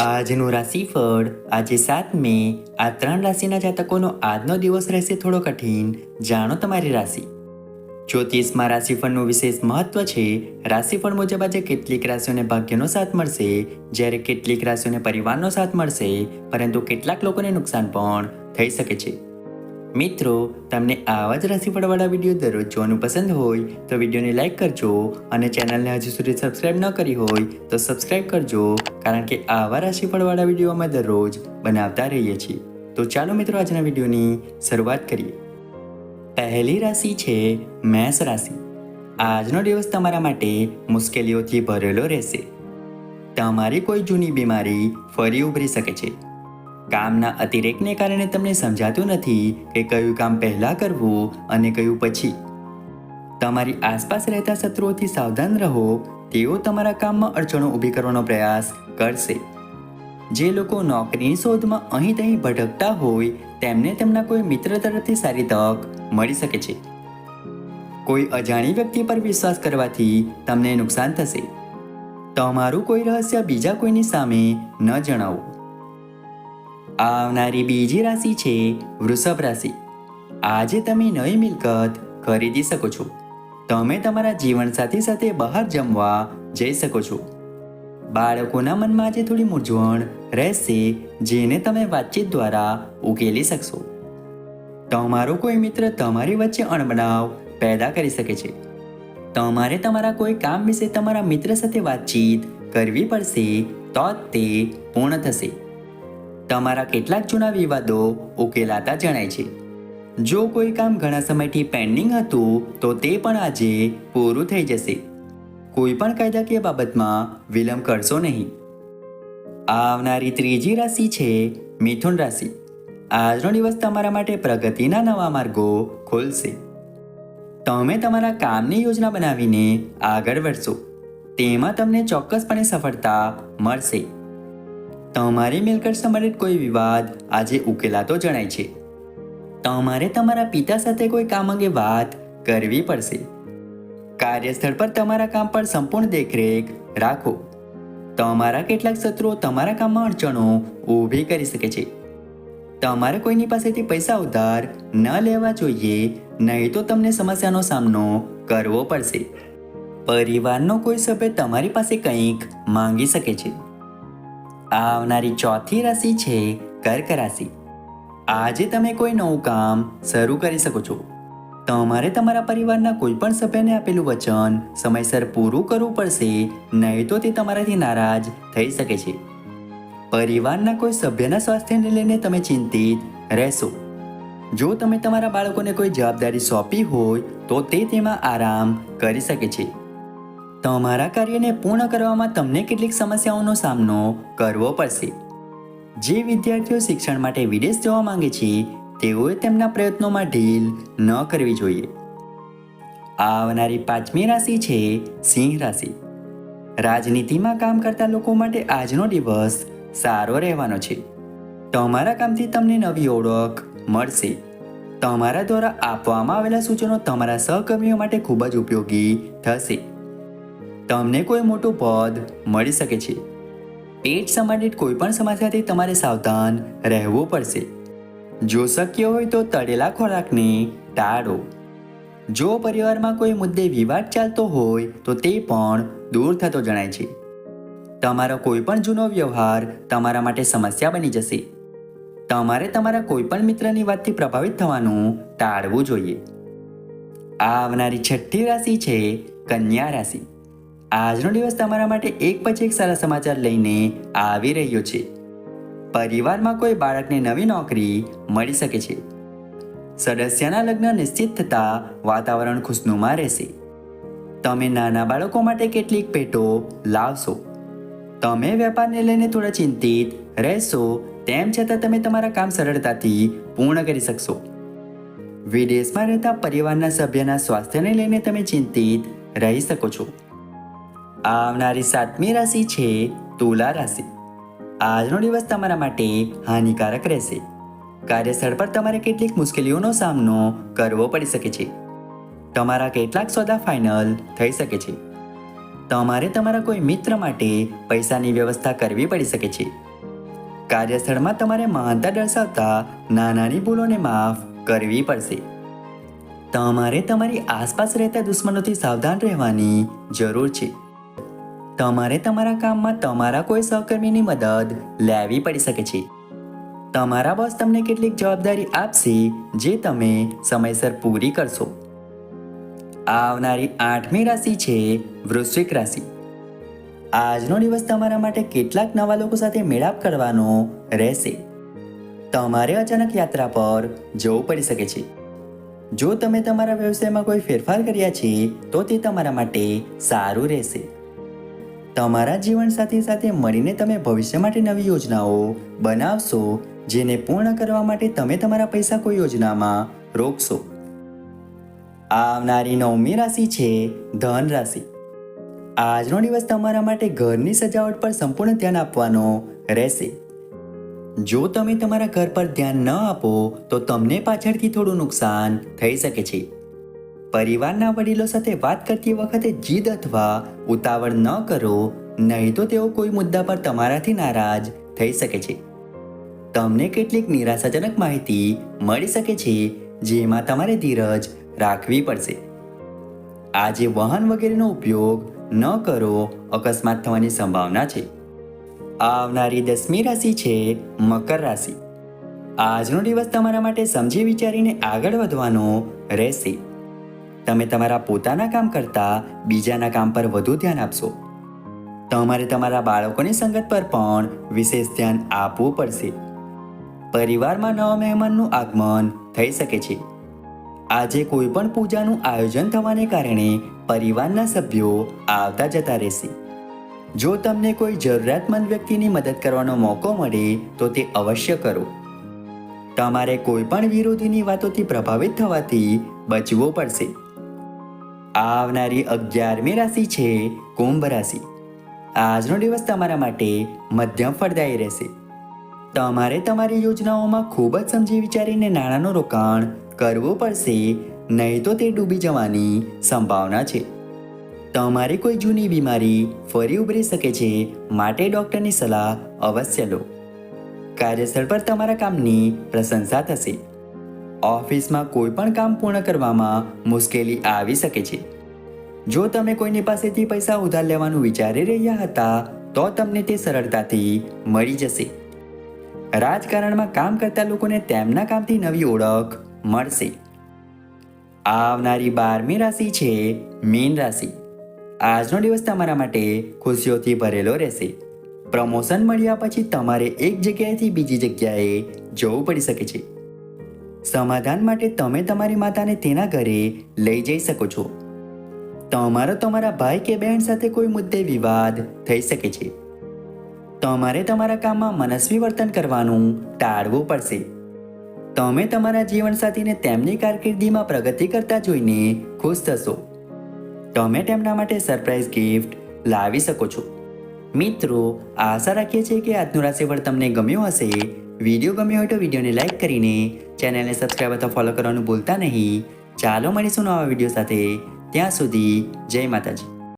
આજનું રાશિફળ આજે સાત મે, આ ત્રણ રાશિના જાતકોનો આજનો દિવસ રહેશે થોડો કઠિન. જાણો તમારી રાશિ. જ્યોતિષમાં રાશિફળનું વિશેષ મહત્વ છે. રાશિફળ મુજબ આજે કેટલીક રાશિઓને ભાગ્યનો સાથ મળશે. જ્યારે કેટલીક રાશિઓને પરિવારનો સાથ મળશે. પરંતુ કેટલાક લોકોને નુકસાન પણ થઈ શકે છે. મિત્રો, તમને આવા જ રાશિફળવાળા વીડિયો દરરોજ જોવાનું પસંદ હોય તો વિડીયોને લાઈક કરજો અને ચેનલને હજુ સુધી સબસ્ક્રાઈબ ન કરી હોય તો સબસ્ક્રાઈબ કરજો, કારણ કે આવા રાશિફળવાળા વીડિયો અમે દરરોજ બનાવતા રહીએ છીએ. તો ચાલો મિત્રો, આજના વિડીયોની શરૂઆત કરીએ. પહેલી રાશિ છે મેષ રાશિ. આજનો દિવસ તમારા માટે મુશ્કેલીઓથી ભરેલો રહેશે. તમારી કોઈ જૂની બીમારી ફરી ઉભરી શકે છે. કામના અતિરેકને કારણે તમને સમજાતું નથી કે કયું કામ પહેલાં કરવું અને કયું પછી. તમારી આસપાસ રહેતા શત્રુઓથી સાવધાન રહો, તેઓ તમારા કામમાં અડચણો ઊભી કરવાનો પ્રયાસ કરશે. જે લોકો નોકરીની શોધમાં અહીં તહીં ભટકતા હોય, તેમને તેમના કોઈ મિત્ર તરફથી સારી તક મળી શકે છે. કોઈ અજાણી વ્યક્તિ પર વિશ્વાસ કરવાથી તમને નુકસાન થશે. તમારું કોઈ રહસ્ય બીજા કોઈની સામે ન જણાવો. આવનારી બીજી રાશિ છે વૃષભ રાશિ. આજે તમે નવી મિલકત ખરીદી શકો છો. તમે તમારા જીવનસાથી સાથે બહાર જમવા જઈ શકો છો. બાળકોના મનમાં આજે થોડી મૂંઝવણ રહેશે, જેને તમે વાતચીત દ્વારા ઉકેલી શકશો. તમારો કોઈ મિત્ર તમારી વચ્ચે અણબનાવ પેદા કરી શકે છે. તમારે તમારા કોઈ કામ વિશે તમારા મિત્ર સાથે વાતચીત કરવી પડશે, તો જ તે પૂર્ણ થશે. તમારા કેટલાક જૂના વિવાદો ઉકેલાતા જણાય છે. જો કોઈ કામ ઘણા સમયથી પેન્ડિંગ હતું, તો તે પણ આજે પૂરું થઈ જશે. કોઈ પણ કાયદાકીય બાબતમાં વિલંબ કરશો નહીં. આવનારી ત્રીજી રાશિ છે મિથુન રાશિ. આજનો દિવસ તમારા માટે પ્રગતિના નવા માર્ગો ખોલશે. તમે તમારા કામની યોજના બનાવીને આગળ વધશો. તેમાં તમને ચોક્કસપણે સફળતા મળશે. તમારી મિલકત સંબંધિત કોઈ વિવાદ આજે ઉકેલાતો જણાય છે. તમારે તમારા પિતા સાથે કોઈ કામ અંગે વાત કરવી પડશે. કાર્યસ્થળ પર તમારા કામ પર સંપૂર્ણ દેખરેખ રાખો. તમારા કેટલાક શત્રુઓ તમારા કામમાં અડચણો ઊભી કરી શકે છે. તમારે કોઈની પાસેથી પૈસા ઉધાર ન લેવા જોઈએ, નહીં તો તમને સમસ્યાનો સામનો કરવો પડશે. પરિવારનો કોઈ સભ્ય તમારી પાસે કંઈક માંગી શકે છે. આવનારી ચોથી રાશિ છે કર્ક રાશિ. આજે તમે કોઈ નવું કામ શરૂ કરી શકો છો. તમારે તમારા પરિવારના કોઈ પણ સભ્યને આપેલું વચન સમયસર પૂરું કરવું પડશે, નહીં તો તે તમારાથી નારાજ થઈ શકે છે. પરિવારના કોઈ સભ્યના સ્વાસ્થ્યને લઈને તમે ચિંતિત રહેશો. જો તમે તમારા બાળકોને કોઈ જવાબદારી સોંપી હોય, તો તે તેમાં આરામ કરી શકે છે. તમારા કાર્યને પૂર્ણ કરવામાં તમને કેટલીક સમસ્યાઓનો સામનો કરવો પડશે. જે વિદ્યાર્થીઓ શિક્ષણ માટે વિદેશ જવા માંગે છે, તેઓએ તેમના પ્રયત્નોમાં ઢીલ ન કરવી જોઈએ. આવનારી પાંચમી રાશિ છે સિંહ રાશિ. રાજનીતિમાં કામ કરતા લોકો માટે આજનો દિવસ સારો રહેવાનો છે. તમારા કામથી તમને નવી ઓળખ મળશે. તમારા દ્વારા આપવામાં આવેલા સૂચનો તમારા સહકર્મીઓ માટે ખૂબ જ ઉપયોગી થશે. તમને કોઈ મોટું પદ મળી શકે છે. પેટ સંબંધિત કોઈપણ સમસ્યાથી તમારે સાવધાન રહેવું પડશે. જો શક્ય હોય તો તળેલા ખોરાકને ટાળો. જો પરિવારમાં કોઈ મુદ્દે વિવાદ ચાલતો હોય તો તે પણ દૂર થતો જણાય છે. તમારો કોઈ પણ જૂનો વ્યવહાર તમારા માટે સમસ્યા બની જશે. તમારે તમારા કોઈપણ મિત્રની વાતથી પ્રભાવિત થવાનું ટાળવું જોઈએ. આવનારી છઠ્ઠી રાશિ છે કન્યા રાશિ. આજનો દિવસ તમારા માટે એક પછી એક સારા સમાચાર લઈને આવી રહ્યો છે. પરિવારમાં કોઈ બાળકને નવી નોકરી મળી શકે છે. સદસ્યના લગ્ન નિશ્ચિત થતા વાતાવરણ ખુશનુમા રહેશે. તમે નાના બાળકો માટે કેટલીક પેટો લાવશો. તમે વેપારને લઈને થોડા ચિંતિત રહેશો, તેમ છતાં તમે તમારા કામ સરળતાથી પૂર્ણ કરી શકશો. વિદેશમાં રહેતા પરિવારના સભ્યના સ્વાસ્થ્યને લઈને તમે ચિંતિત રહી શકો છો. આવનારી સાતમી રાશિ છે તુલા રાશિ. આજનો દિવસ તમારા માટે હાનિકારક રહેશે. કાર્યસ્થળ પર તમારે કેટલીક મુશ્કેલીઓનો સામનો કરવો પડી શકે છે. તમારા કેટલાક સોદા ફાઇનલ થઈ શકે છે. તમારે તમારા કોઈ મિત્ર માટે પૈસાની વ્યવસ્થા કરવી પડી શકે છે. કાર્યસ્થળમાં તમારે મહાનતા દર્શાવતા નાનાની ભૂલોને માફ કરવી પડશે. તમારે તમારી આસપાસ રહેતા દુશ્મનોથી સાવધાન રહેવાની જરૂર છે. તમારે તમારા કામમાં તમારા કોઈ સહકર્મીની મદદ લેવી પડી શકે છે. તમારા બોસ તમને કેટલીક જવાબદારી આપશે જે તમે સમયસર પૂરી કરશો. આવનારી આઠમી રાશિ છે વૃશ્વિક રાશિ. આજનો દિવસ તમારા માટે કેટલાક નવા લોકો સાથે મેળાપ કરવાનો રહેશે. તમારે અચાનક યાત્રા પર જવું પડી શકે છે. જો તમે તમારા વ્યવસાયમાં કોઈ ફેરફાર કર્યા છે, તો તે તમારા માટે સારું રહેશે. તમારા જીવનસાથી સાથે મળીને તમે ભવિષ્ય માટે નવી યોજનાઓ બનાવશો, જેને પૂર્ણ કરવા માટે તમે તમારા પૈસા કોઈ યોજનામાં રોકશો. આવનારી નવમી રાશિ છે ધન રાશિ. આજનો દિવસ તમારા માટે ઘરની સજાવટ પર સંપૂર્ણ ધ્યાન આપવાનો રહેશે. જો તમે તમારા ઘર પર ધ્યાન ન આપો, તો તમને પાછળથી થોડું નુકસાન થઈ શકે છે. પરિવારના વડીલો સાથે વાત કરતી વખતે જીદ અથવા ઉતાવળ ન કરો, નહીં તો તેઓ કોઈ મુદ્દા પર તમારાથી નારાજ થઈ શકે છે. તમને કેટલીક નિરાશાજનક માહિતી મળી શકે છે, જેમાં તમારે ધીરજ રાખવી પડશે. આજે વાહન વગેરેનો ઉપયોગ ન કરો, અકસ્માત થવાની સંભાવના છે. આવનારી દસમી રાશિ છે મકર રાશિ. આજનો દિવસ તમારા માટે સમજી વિચારીને આગળ વધવાનો રહેશે. તમે તમારા પોતાના કામ કરતાં બીજાના કામ પર વધુ ધ્યાન આપશો. તમારે તમારા બાળકોની સંગત પર પણ વિશેષ ધ્યાન આપવું પડશે. પરિવારમાં નવા મહેમાનનું આગમન થઈ શકે છે. આજે કોઈ પણ પૂજાનું આયોજન થવાને કારણે પરિવારના સભ્યો આવતા જતા રહેશે. જો તમને કોઈ જરૂરિયાતમંદ વ્યક્તિની મદદ કરવાનો મોકો મળે, તો તે અવશ્ય કરો. તમારે કોઈ પણ વિરોધીની વાતોથી પ્રભાવિત થવાથી બચવું પડશે. આવનારી અગિયારમી રાશિ છે કુંભ રાશિ. આજનો દિવસ તમારા માટે મધ્યમ ફળદાયી રહેશે. તમારે તમારી યોજનાઓમાં ખૂબ જ સમજી વિચારીને નાણાંનું રોકાણ કરવું પડશે, નહીં તો તે ડૂબી જવાની સંભાવના છે. તમારી કોઈ જૂની બીમારી ફરી ઉભરી શકે છે માટે ડૉક્ટરની સલાહ અવશ્ય લો. કાર્યસ્થળ પર તમારા કામની પ્રશંસા થશે. ઓફિસમાં કોઈ પણ કામ પૂર્ણ કરવામાં મુશ્કેલી આવી શકે છે. જો તમે કોઈની પાસેથી પૈસા ઉધાર લેવાનું વિચારી રહ્યા હતા, તો તમને તે સરળતાથી મળી જશે. રાજકારણમાં કામ કરતા લોકોને તેમના કામથી નવી ઓળખ મળશે. આવનારી બારમી રાશિ છે મીન રાશિ. આજનો દિવસ તમારા માટે ખુશીઓથી ભરેલો રહેશે. પ્રમોશન મળ્યા પછી તમારે એક જગ્યાએથી બીજી જગ્યાએ જવું પડી શકે છે. સમાધાન માટે તમે તમારી માતાને તેના ઘરે લઈ જઈ શકો છો. તમારો તમારા ભાઈ કે બહેન સાથે કોઈ મુદ્દે વિવાદ થઈ શકે છે. તમારે તમારા કામમાં મનસ્વી વર્તન કરવાનું ટાળવું પડશે. તમે તમારા જીવનસાથીને તેમની કારકિર્દીમાં પ્રગતિ કરતા જોઈને ખુશ થશો. તમે તેમના માટે સરપ્રાઈઝ ગિફ્ટ લાવી શકો છો. મિત્રો, આશા રાખીએ છીએ કે આજનું રાશિફળ તમને ગમ્યું હશે. વીડિયો ગમ્યો હોય તો વિડીયોને લાઈક કરીને ચેનલને સબસ્ક્રાઈબ અથવા ફોલો કરવાનું ભૂલતા નહીં. ચાલો મળીશું નવા વીડિયો સાથે. ત્યાં સુધી જય માતાજી.